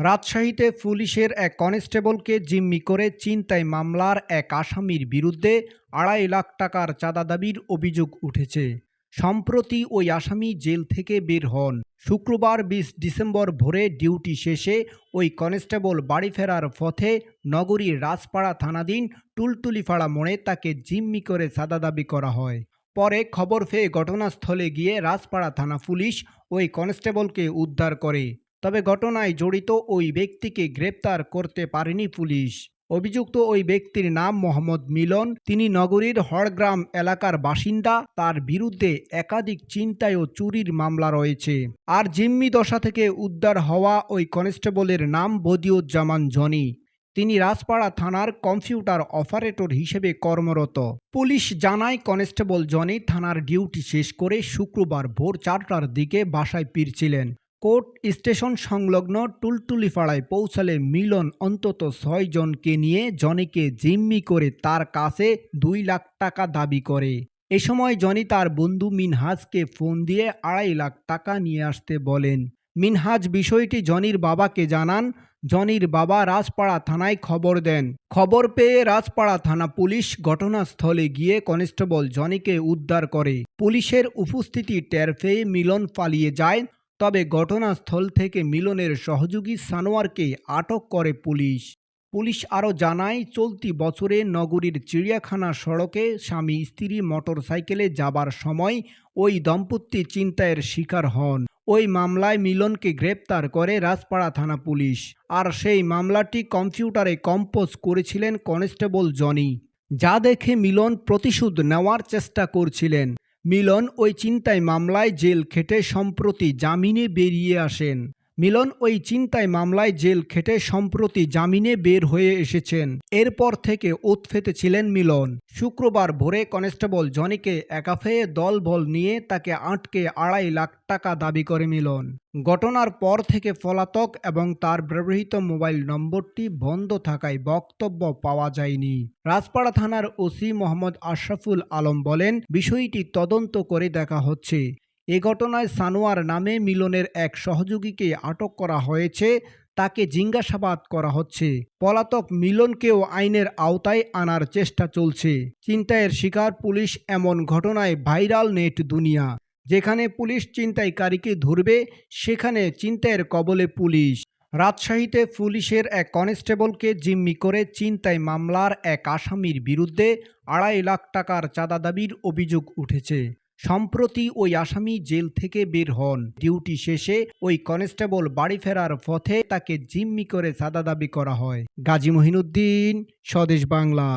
রাজশাহীতে পুলিশের এক কনস্টেবলকে জিম্মি করে চিন্তায় মামলার এক আসামির বিরুদ্ধে আড়াই লাখ টাকার চাঁদা দাবির অভিযোগ উঠেছে। সম্প্রতি ওই আসামি জেল থেকে বের হন। শুক্রবার বিশ ডিসেম্বর ভোরে ডিউটি শেষে ওই কনস্টেবল বাড়ি ফেরার পথে নগরীর রাজপাড়া থানাধীন টুলটুলিপাড়া মোড়ে তাকে জিম্মি করে চাঁদা দাবি করা হয়। পরে খবর পেয়ে ঘটনাস্থলে গিয়ে রাজপাড়া থানা পুলিশ ওই কনস্টেবলকে উদ্ধার করে। তবে ঘটনায় জড়িত ওই ব্যক্তিকে গ্রেপ্তার করতে পারেনি পুলিশ। অভিযুক্ত ওই ব্যক্তির নাম মোহাম্মদ মিলন, তিনি নগরীর হড়গ্রাম এলাকার বাসিন্দা, তার বিরুদ্ধে একাধিক চিন্তায় ও চুরির মামলা রয়েছে। আর জিম্মি দশা থেকে উদ্ধার হওয়া ওই কনস্টেবলের নাম বদিউজ্জামান জনি। তিনি রাজপাড়া থানার কম্পিউটার অপারেটর হিসেবে কর্মরত। পুলিশ জানায়, কনস্টেবল জনি থানার ডিউটি শেষ করে শুক্রবার ভোর চারটার দিকে বাসায় ফিরছিলেন। কোর্ট স্টেশন সংলগ্ন টুলটুলিপাড়ায় পৌঁছালে মিলন অন্তত ছয় জনকে নিয়ে জনিকে জিম্মি করে তার কাছে দুই লাখ টাকা দাবি করে। এ সময় জনি তার বন্ধু মিনহাজকে ফোন দিয়ে আড়াই লাখ টাকা নিয়ে আসতে বলেন। মিনহাজ বিষয়টি জনির বাবাকে জানান। জনির বাবা রাজপাড়া থানায় খবর দেন। খবর পেয়ে রাজপাড়া থানা পুলিশ ঘটনাস্থলে গিয়ে কনস্টেবল জনিকে উদ্ধার করে। পুলিশের উপস্থিতি টের পেয়ে মিলন পালিয়ে যায়। তবে ঘটনাস্থল থেকে মিলনের সহযোগী সানোয়ারকে আটক করে পুলিশ। পুলিশ আরও জানায়, চলতি বছরে নগরীর চিড়িয়াখানা সড়কে স্বামী স্ত্রী মোটরসাইকেলে যাবার সময় ওই দম্পতি চিন্তায়ের শিকার হন। ওই মামলায় মিলনকে গ্রেপ্তার করে রাজপাড়া থানা পুলিশ। আর সেই মামলাটি কম্পিউটারে কম্পোজ করেছিলেন কনস্টেবল জনি। যা দেখে মিলন প্রতিশোধ নেওয়ার চেষ্টা করছিলেন। মিলন ওই চিন্তায় মামলায় জেল খেটে সম্প্রতি জামিনে বেরিয়ে আসেন। মিলন ওই চিন্তায় মামলায় জেল খেটে সম্প্রতি জামিনে বের হয়ে এসেছেন। এরপর থেকে উৎফেতে ছিলেন মিলন। শুক্রবার ভোরে কনস্টেবল জনিকে একাফেয়ে দলবল নিয়ে তাকে আটকে আড়াই লাখ টাকা দাবি করে মিলন। ঘটনার পর থেকে পলাতক এবং তার ব্যবহৃত মোবাইল নম্বরটি বন্ধ থাকায় বক্তব্য পাওয়া যায়নি। রাজপাড়া থানার ওসি মোহাম্মদ আশরাফুল আলম বলেন, বিষয়টি তদন্ত করে দেখা হচ্ছে। এ ঘটনায় সানোয়ার নামে মিলনের এক সহযোগীকে আটক করা হয়েছে। তাকে জিজ্ঞাসাবাদ করা হচ্ছে। পলাতক মিলনকেও আইনের আওতায় আনার চেষ্টা চলছে। চিন্তায়ের শিকার পুলিশ এমন ঘটনায় ভাইরাল নেট দুনিয়া। যেখানে পুলিশ চিন্তাইকারীকে ধরবে, সেখানে চিন্তায়ের কবলে পুলিশ। রাজশাহীতে পুলিশের এক কনস্টেবলকে জিম্মি করে চিন্তায় মামলার এক আসামির বিরুদ্ধে আড়াই লাখ টাকার চাঁদা দাবির অভিযোগ উঠেছে। সম্প্রতি ওই আসামি জেল থেকে বের হন। ডিউটি শেষে ওই কনস্টেবল বাড়ি ফেরার পথে তাকে জিম্মি করে সাদা দাবি করা হয়। গাজী মহিনুদ্দিন, স্বদেশ বাংলা।